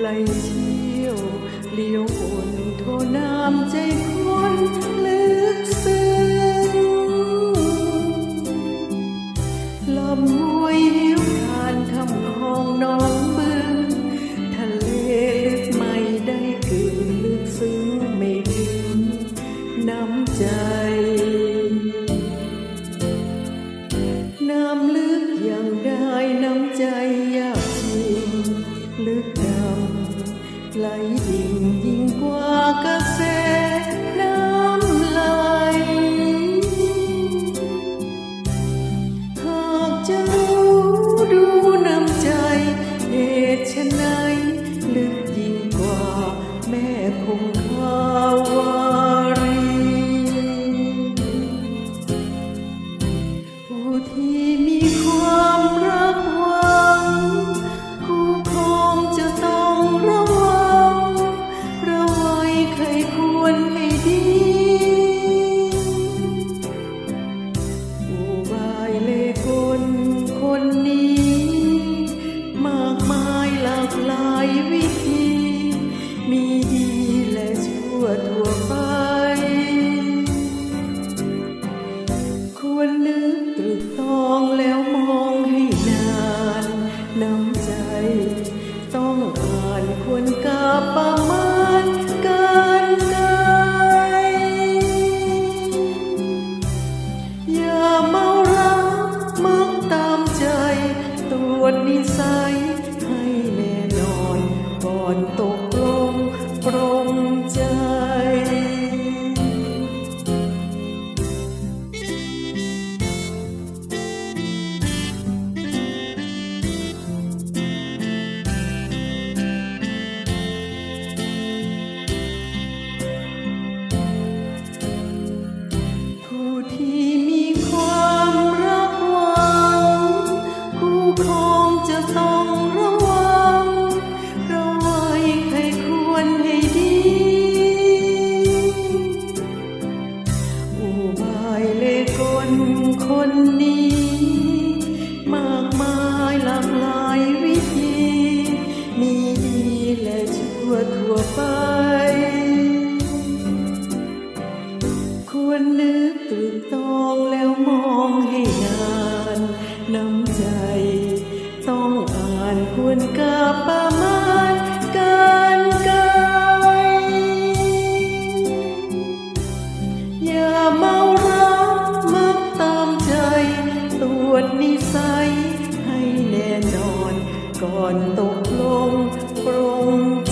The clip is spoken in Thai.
ไหลเชี่ยวเลี้ยววนโทน้ำใจคนเลื like นิสัยให้แน่นอนก่อนตก คนนี้ มากมายหลากหลายวิธี มีดีและชั่วทั่วไป ควรนึกตื่นตองแล้วมองให้นาน น้ำใจ ต้องอ่านควรกาบ้า ใสให้แน่นอน ก่อนตกลงปรง